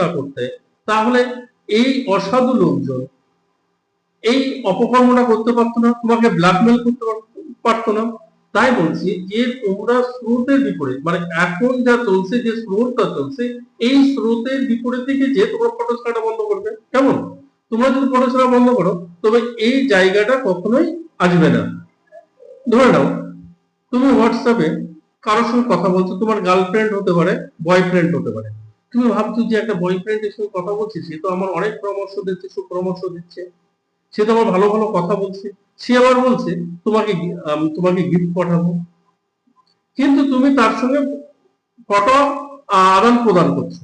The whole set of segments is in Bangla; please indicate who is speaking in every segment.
Speaker 1: না করতে, তাহলে এই অসাধু লোকজন এই অপকর্মটা করতে পারতো না, তোমাকে ব্ল্যাকমেল করতে পারতো না। তাই বলছি যে তোমরা স্রোতের বিপরীত মানে এখন যা চলছে, যে স্রোতটা চলছে, এই স্রোতের বিপরীত দিকে যে তোমরা ফটো ছাড়া বন্ধ করবে। কেমন? তোমরা যদি ফটো ছাড়া বন্ধ করো, তবে এই জায়গাটা কখনোই আসবে না। ধরে নাও, তুমি হোয়াটসঅ্যাপে কারোর সঙ্গে কথা বলছো, তোমার গার্লফ্রেন্ড হতে পারে বয়ফ্রেন্ড হতে পারে। তুমি ভাবছ যে একটা বয়ফ্রেন্ডের সঙ্গে কথা বলছি? সে তো আমার অনেক পরামর্শ দিচ্ছে, সুপরামর্শ দিচ্ছে। সে তো আমার ভালো ভালো কথা বলছে। সে আবার বলছে, তোমাকে তোমাকে গিফট পাঠাবো। কিন্তু তুমি তার সঙ্গে ফটো আদান প্রদান করছ।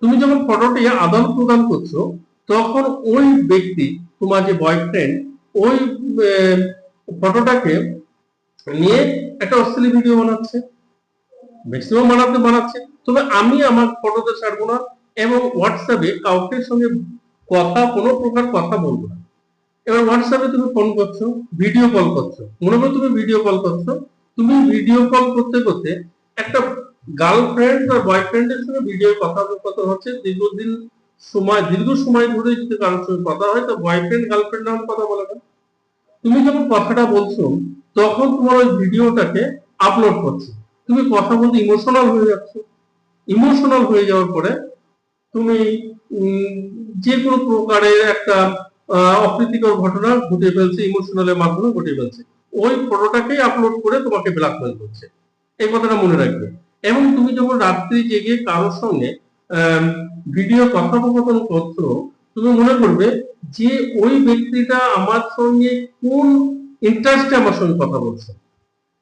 Speaker 1: তুমি যখন ফটোটি আদান প্রদান করছ, তখন ওই ব্যক্তি, তোমার যে বয়ফ্রেন্ড ওই ফটোটাকে নিয়ে একটা অশ্লীল ভিডিও বানাচ্ছে। ম্যাক্সিমাম বানাতে বানাচ্ছে। তবে আমি আমার ফটোতে ছাড়বো না এবং হোয়াটসঅ্যাপে কাউকে সঙ্গে কথা, কোনো প্রকার কথা বলব না। এবার হোয়াটসঅ্যাপে তুমি ফোন করছ ভিডিও কল করছ। মনে করো তুমি ভিডিও কল করছ। তুমি ভিডিও কল করতে করতে একটা গার্লফ্রেন্ড বা বয়ফ্রেন্ডের সঙ্গে ভিডিও কথা কথা হচ্ছে। দীর্ঘদিন সময়, দীর্ঘ সময় ধরে যদি কারোর সঙ্গে কথা হয়, তো বয়ফ্রেন্ড গার্লফ্রেন্ড নাম কথা বলে না। তুমি যখন কথাটা বলছো, তখন তোমার ওই ভিডিওটাকে আপলোড করছ। তুমি কথা বলতে ইমোশনাল হয়ে যাচ্ছ। ইমোশনাল হয়ে যাওয়ার পরে তুমি যে কোনো প্রকারের একটা অপ্রীতিকর ঘটনা ঘটে ফেলছে ইমোশনালের মাধ্যমে ঘটে ফেলছে। ওই ফটোটাকেই আপলোড করে তোমাকে ব্ল্যাকমেল করছে। এই কথাটা মনে রাখবে। এবং তুমি যখন রাত্রি জেগে কারোর সঙ্গে ভিডিও কথোপকথন করছ, তুমি মনে করবে যে ওই ব্যক্তিটা আমার সঙ্গে কোন ইন্টারেস্টে আমার সঙ্গে কথা বলছে।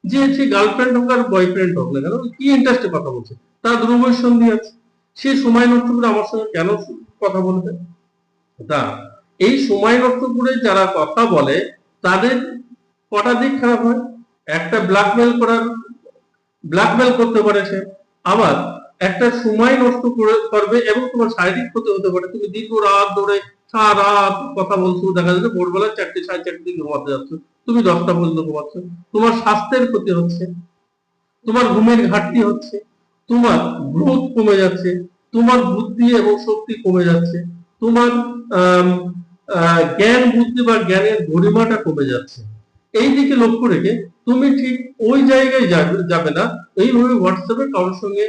Speaker 1: যে সে গার্লফ্রেন্ড হোক আর বয়ফ্রেন্ড হোক না কেন কি ইন্টারেস্টে কথা বলছে? তার দূরবৈসন্ধি আছে। সে সময় নষ্ট করে আমার সঙ্গে কেন কথা বলবে? তা এই সময় নষ্ট করে যারা কথা বলে, তাদের কটা দিক খারাপ হয়? একটা ব্ল্যাকমেল করার ব্ল্যাকমেল করতে পারে সে, আবার একটা সময় নষ্ট করে, করবে এবং তোমার শারীরিক ক্ষতি হতে পারে। তুমি দীর্ঘ রাত ধরে সারা রাত কথা বলছো, দেখা যাচ্ছে ভোরবেলা চারটে, সাড়ে চারটে দিকে ঘুমাতে যাচ্ছ। তুমি দশটা পর্যন্ত ঘুমাচ্ছ। তোমার স্বাস্থ্যের ক্ষতি হচ্ছে। তোমার ঘুমের ঘাটতি হচ্ছে। তোমার গ্রোথ কমে যাচ্ছে, তোমার বুদ্ধি এবং শক্তি কমে যাচ্ছে, তোমার জ্ঞান বুদ্ধি বা জ্ঞানের গরিমাটা কমে যাচ্ছে। এই দিকে লক্ষ্য রেখে তুমি ঠিক ওই জায়গায় যাবে না। এইভাবে হোয়াটসঅ্যাপে কারোর সঙ্গে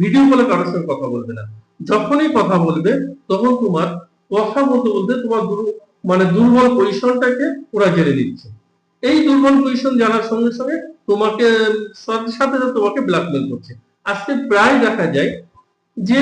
Speaker 1: ভিডিও কলে কারোর সঙ্গে কথা বলবে না। যখনই কথা বলবে, তখন তোমার কথা বলতে বলতে তোমার মানে দুর্বল পজিশনটাকে ওরা জেনে নিচ্ছে। এই দুর্বল পজিশন জানার সঙ্গে সঙ্গে তোমাকে, সাথে সাথে তোমাকে ব্ল্যাকমেল করছে। আজকে প্রায় দেখা যায় যে